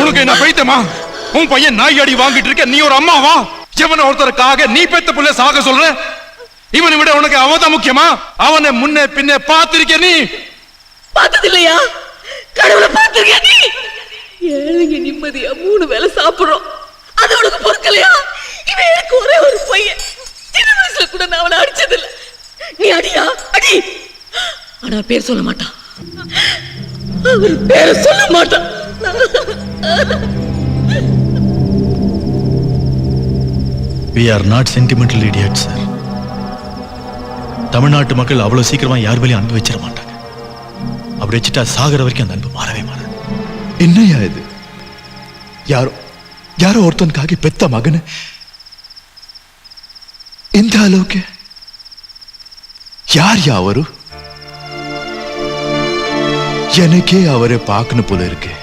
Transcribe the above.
உனக்கு என்ன பைத்தமா உன் பையன் நாய் அடி வாங்கிட்டு இருக்க நீ ஒரு அம்மாவா? எவன ஒருத்தருக்காக நீ பெத்த புள்ள சாக சொல்ற? இவனை விட உனக்கு அவதான் முக்கியமா? அவனை முன்னே பின்னே பார்த்திருக்க நீ? பார்த்தது இல்லையா கடவுளை பார்த்திருக்க நீ? ஏழைங்க நிம்மதியா மூணு வேளை சாப்பிடுறோம். அது உனக்கு பொறுக்கலையா? இவன் எனக்கு ஒரே ஒரு பையன். சின்ன வயசுல கூட நான் அவனை அடிச்சதில்ல. நீ அடியா? அடி. ஆனா பேர் சொல்ல மாட்டான். அவர் பேரை சொல்ல மாட்டான். We are not sentimental idiot sir தமிழ்நாட்டு மக்கள் அவ்வளோ சீக்கிரமாக யார் வழியும் அன்பு வச்சிட மாட்டாங்க. அப்படி வச்சுட்டா சாகிற வரைக்கும் அந்த அன்பு மாறவே மாறாது. என்னையா இது? யாரோ யாரோ ஒருத்தனுக்காக பெத்த மகனு? இந்த அளவுக்கு? யார் யா அவரு? எனக்கே அவரை பார்க்கணும் போல இருக்கேன்